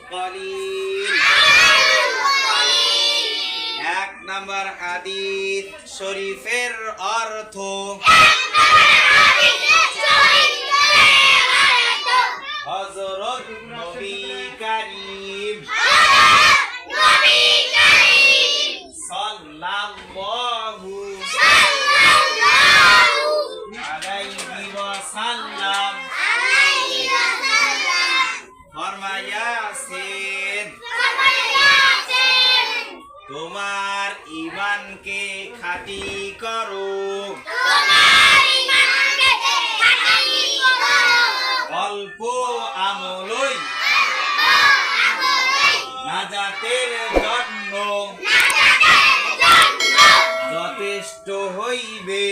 القليل এক নম্বর হাদিস শরীফের অর্থ হজরত নবী করিম সাল্লাল্লাহু আলাইহি ওয়াসাল্লাম ফরমায়াছেন ইমানকে খাঁটি করো। অল্প আমলই নাজাতের জন্য যথেষ্ট হইবে।